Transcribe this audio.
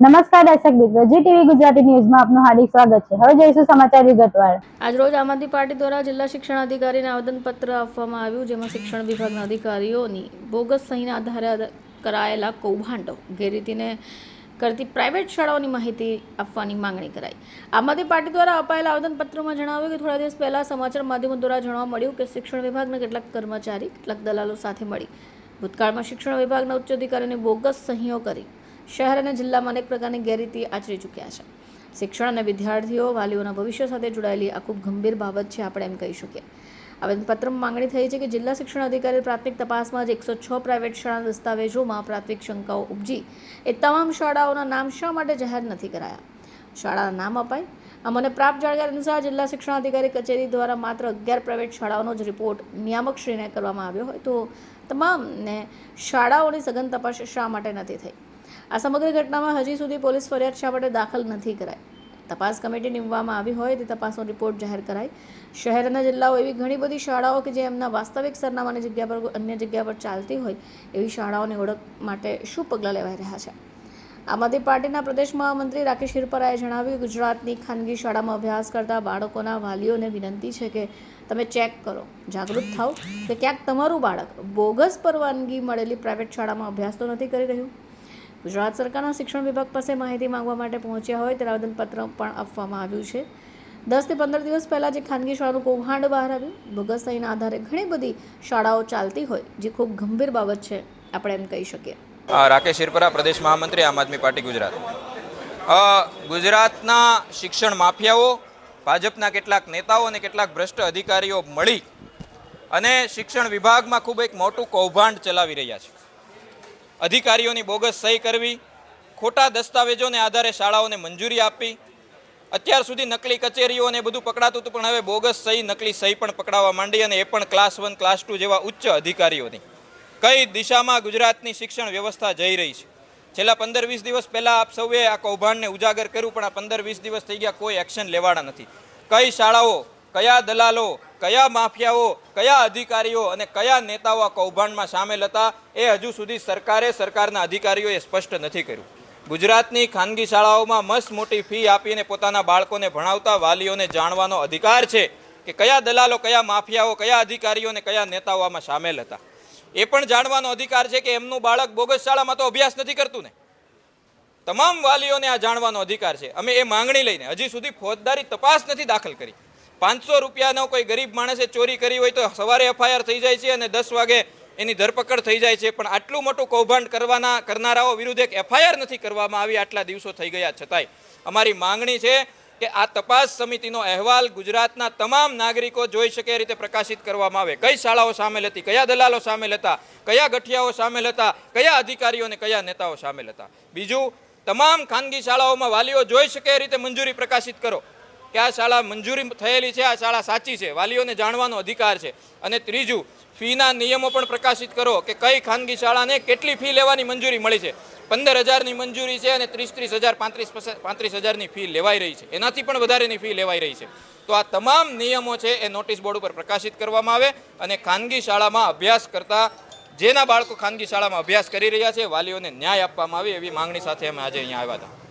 નમસ્કાર દર્શક મિત્રો, જી ટીવી ગુજરાતી ન્યૂઝમાં આપનું હાર્દિક સ્વાગત છે. હવે જોઈશું સમાચાર વિગતવાર. આજરોજ આમ આદમી પાર્ટી દ્વારા જિલ્લા શિક્ષણ અધિકારીને આવેદનપત્ર આપવામાં આવ્યું, જેમાં શિક્ષણ વિભાગના અધિકારીઓની બોગસ સહીના આધારે કરાયેલા કૌભાંડો, ગેરરીતિને કરતી પ્રાઇવેટ શાળાઓની માહિતી આપવાની માંગણી કરાઈ. આમ આદમી પાર્ટી દ્વારા અપાયેલા આવેદનપત્રમાં જણાવ્યું કે થોડા દિવસ પહેલા સમાચાર માધ્યમો દ્વારા જાણવા મળ્યું કે શિક્ષણ વિભાગના કેટલાક કર્મચારી, કેટલાક દલાલો સાથે મળી. ભૂતકાળમાં શિક્ષણ વિભાગના ઉચ્ચ અધિકારીઓને બોગસ સહીઓ કરી શહેર અને જિલ્લામાં અનેક પ્રકારની ગેરરીતિ આચરી ચૂક્યા છે. શિક્ષણ અને વિદ્યાર્થીઓ વાલીઓના ભવિષ્ય સાથે જોડાયેલી આ ખૂબ ગંભીર બાબત છે, આપણે એમ કહી શકીએ. આવેદનપત્રમાં માંગણી થઈ છે કે જિલ્લા શિક્ષણ અધિકારી પ્રાથમિક તપાસમાં જ એકસો છ પ્રાઇવેટ શાળા દસ્તાવેજોમાં પ્રાથમિક શંકાઓ ઉપજી. એ તમામ શાળાઓના નામ શા માટે જાહેર નથી કરાયા? શાળાના નામ અપાય? અમને પ્રાપ્ત જાણકારી અનુસાર જિલ્લા શિક્ષણ અધિકારી કચેરી દ્વારા માત્ર અગિયાર પ્રાઇવેટ શાળાઓનો જ રિપોર્ટ નિયામકશ્રીને કરવામાં આવ્યો હોય તો તમામને શાળાઓની સઘન તપાસ શા માટે નથી થઈ? આ સમગ્ર ઘટનામાં હજી સુધી પોલીસ ફરિયાદ શા માટે દાખલ નથી કરાઈ? તપાસ કમિટી નીમવામાં આવી હોય તે તપાસનો રિપોર્ટ જાહેર કરાય શહેરના જિલ્લાઓ એવી ઘણી બધી શાળાઓ કે જે એમના વાસ્તવિક સરનામાની જગ્યા પર અન્ય જગ્યા પર ચાલતી હોય, એવી શાળાઓની ઓળખ માટે શું પગલાં લેવાઈ રહ્યા છે? આમ આદમી પાર્ટીના પ્રદેશ મહામંત્રી રાકેશ હિરપરાએ જણાવ્યું ગુજરાતની ખાનગી શાળામાં અભ્યાસ કરતા બાળકોના વાલીઓને વિનંતી છે કે તમે ચેક કરો, જાગૃત થાઓ કે ક્યાંક તમારું બાળક બોગસ પરવાનગી મળેલી પ્રાઇવેટ શાળામાં અભ્યાસ તો નથી કરી રહ્યું? ગુજરાત સરકારના શિક્ષણ વિભાગ પાસે માહિતી માંગવા માટે પહોંચ્યા હોય ત્યારે આવેદનપત્ર પણ આપવામાં આવ્યું છે. દસથી પંદર દિવસ પહેલાં જે ખાનગી શાળાનું કૌભાંડ બહાર આવ્યું બોગસ સહીના આધારે ઘણી બધી શાળાઓ ચાલતી હોય, જે ખૂબ ગંભીર બાબત છે, આપણે એમ કહી શકીએ. રાકેશ શિરપરા પ્રદેશ મહામંત્રી, આમ આદમી પાર્ટી, ગુજરાત. ગુજરાતના શિક્ષણ માફિયાઓ, ભાજપના કેટલાક નેતાઓ અને કેટલાક ભ્રષ્ટ અધિકારીઓ મળી અને શિક્ષણ વિભાગમાં ખૂબ એક મોટું કૌભાંડ ચલાવી રહ્યા છે. અધિકારીઓની બોગસ સહી કરવી, ખોટા દસ્તાવેજોને આધારે શાળાઓને મંજૂરી આપવી, અત્યાર સુધી નકલી કચેરીઓ અને બધું પકડાતું હતું, પણ હવે બોગસ સહી, નકલી સહી પણ પકડાવા માંડી અને એ પણ ક્લાસ વન ક્લાસ ટુ જેવા ઉચ્ચ અધિકારીઓની. કઈ દિશામાં ગુજરાતની શિક્ષણ વ્યવસ્થા જઈ રહી છે? છેલ્લા પંદર વીસ દિવસ પહેલાં આપ સૌએ આ કૌભાંડને ઉજાગર કર્યું, પણ આ પંદર વીસ દિવસ થઈ ગયા, કોઈ એક્શન લેવાના નથી. કઈ શાળાઓ કયા દલાલો, કયા માફિયાઓ, કયા અધિકારીઓ અને કયા નેતાઓ આ કૌભાંડમાં સામેલ હતા એ હજુ સુધી સરકારે સરકારના અધિકારીઓએ સ્પષ્ટ નથી કર્યું. ગુજરાતની ખાનગી શાળાઓમાં મસ્ત મોટી ફી આપીને પોતાના બાળકોને ભણાવતા વાલીઓને જાણવાનો અધિકાર છે કે કયા દલાલો, કયા માફિયાઓ, કયા અધિકારીઓ અને કયા નેતાઓ આમાં સામેલ હતા. એ પણ જાણવાનો અધિકાર છે કે એમનું બાળક બોગસ શાળામાં તો અભ્યાસ નથી કરતું ને. તમામ વાલીઓને આ જાણવાનો અધિકાર છે. અમે એ માંગણી લઈને હજી સુધી ફોજદારી તપાસ નથી દાખલ કરી. પાંચસો રૂપિયાનો કોઈ ગરીબ માણસે ચોરી કરી હોય તો સવારે એફઆઈઆર થઈ જાય છે અને દસ વાગે એની ધરપકડ થઈ જાય છે. પણ આટલું મોટું કૌભાંડ કરવાના, કરનારાઓ વિરુદ્ધ એક એફઆઈઆર નથી કરવામાં આવી, આટલા દિવસો થઈ ગયા છતાંય. અમારી માંગણી છે કે આ તપાસ સમિતિનો અહેવાલ ગુજરાતના તમામ નાગરિકો જોઈ શકે રીતે પ્રકાશિત કરવામાં આવે. કઈ શાળાઓ સામેલ હતી, કયા દલાલો સામેલ હતા, કયા ગઠિયાઓ સામેલ હતા, કયા અધિકારીઓ અને કયા નેતાઓ સામેલ હતા. બીજું, તમામ ખાનગી શાળાઓમાં વાલીઓ જોઈ શકે, એ રીતે મંજૂરી પ્રકાશિત કરો. કે આ શાળા મંજૂરી થયેલી છે, આ શાળા સાચી છે, વાલીઓને જાણવાનો અધિકાર છે. અને ત્રીજું, ફીના નિયમો પણ પ્રકાશિત કરો કે કઈ ખાનગી શાળાને કેટલી ફી લેવાની મંજૂરી મળી છે. પંદર હજારની મંજૂરી છે અને ત્રીસ ત્રીસ હજાર, પાંત્રીસ પાંત્રીસ હજારની ફી લેવાઈ રહી છે. એનાથી પણ વધારેની ફી લેવાઈ રહી છે. તો આ તમામ નિયમો છે એ નોટિસ બોર્ડ ઉપર પ્રકાશિત કરવામાં આવે અને ખાનગી શાળામાં અભ્યાસ કરતા જેના બાળકો ખાનગી શાળામાં અભ્યાસ કરી રહ્યા છે, વાલીઓને ન્યાય આપવામાં આવે એવી માંગણી સાથે અમે આજે અહીંયા આવ્યા હતા.